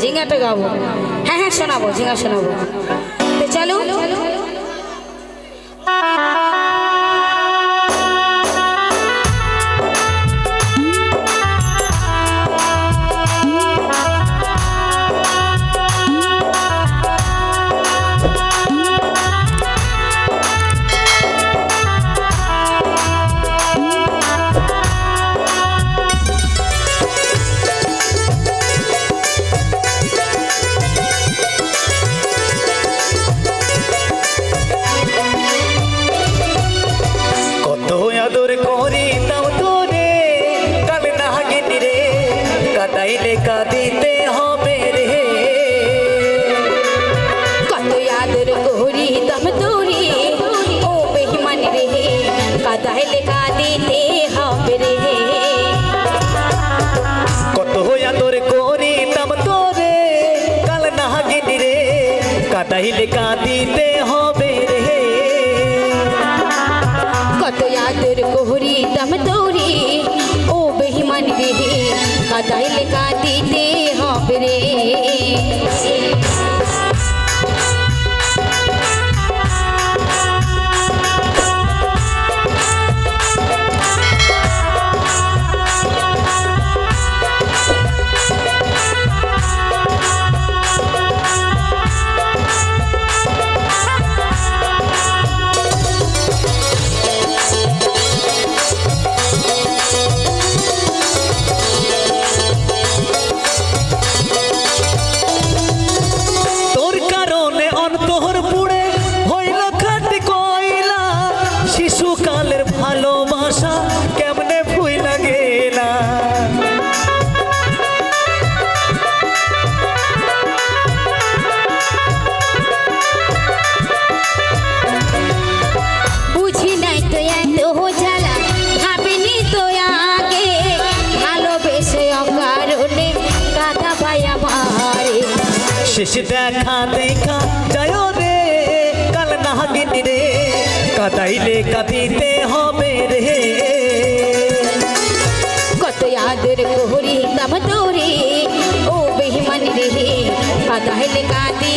ঝিঙাটা গাবো। হ্যাঁ হ্যাঁ শোনাবো ঝিঙা শোনাবো। চলো। কত কোহরি দম দূরি ও বেহিমান রে কাদাইলে ভালোবাসা কেমনে ভুইলা গেলা? বুঝি নাই তো এত জ্বালা ভাবিনি তো আগে। ভালোবেসে অকারণে কাদা পাই আমারে। শেষ দেখা দেখা যায় কাদাইলে কাঁদিতে হবে রে। কত আদর করি দাম তোরে ও বেহিমান রে। কাদাইলে কাঁদিতে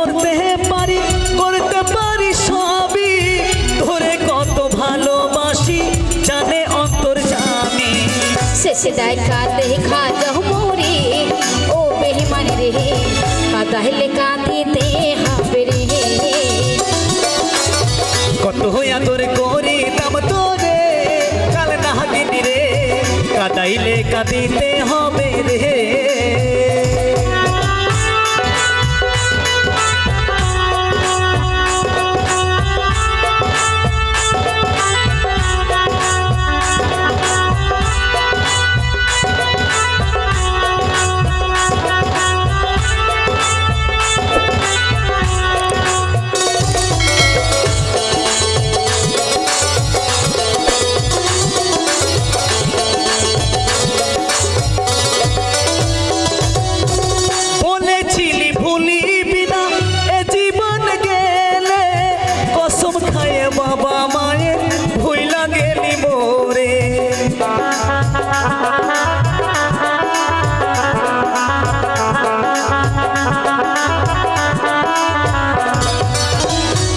কারণে মরতে পারি করতে পারি সবই। ধরে কত ভালোবাসি জানে অন্তর জানি। শেষে দেখা দেখা যাও মোরে ও বেহিমান রে। কাদাইলে কাঁদিতে হবে রে। কত আদর করি দাম তোরে কাল নাগিন রে কাদাইলে কাঁদিতে হবে রে।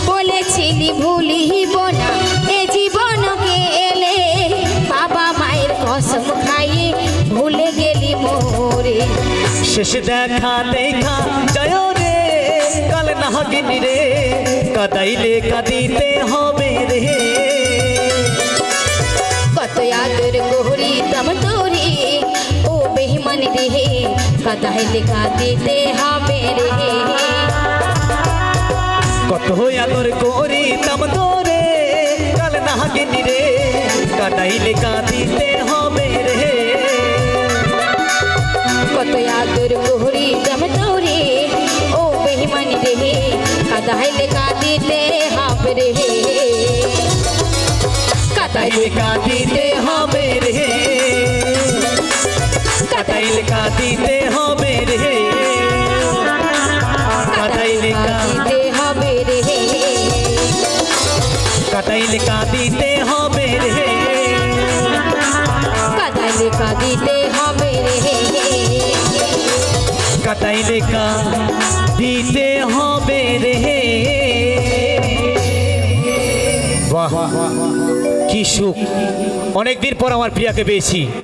বলেছিলি ভুলিব না, এ জীবন গেলে বাবা মায়ের কসম খাইয়ে ভুলে গেলি মোরে। দেখা দেখা, জয় রে, কাল নাগিন রে, কাদাইলে কাঁদিতে হবে রে। কত আদর করিতাম তোরে ও বেহমান রে কাদায় লেখা দিতে হবে রে কত আদর করিতাম তোরে কাল না রে কাদাই লেখা দিতে হবে কাদায় কাটাইলে কাঁদিতে হবে রে কাটাইলে কাঁদিতে হবে রে কাটাইলে কা- দিতে হবে রে কাটাইলে কাঁদিতে হবে রে কাদায় লেখা দিতে হবে রে কাটাইলে কাঁদিতে হবে রে বাহ কি সুখ। অনেকদিন পর আমার প্রিয়াকে পেয়েছি।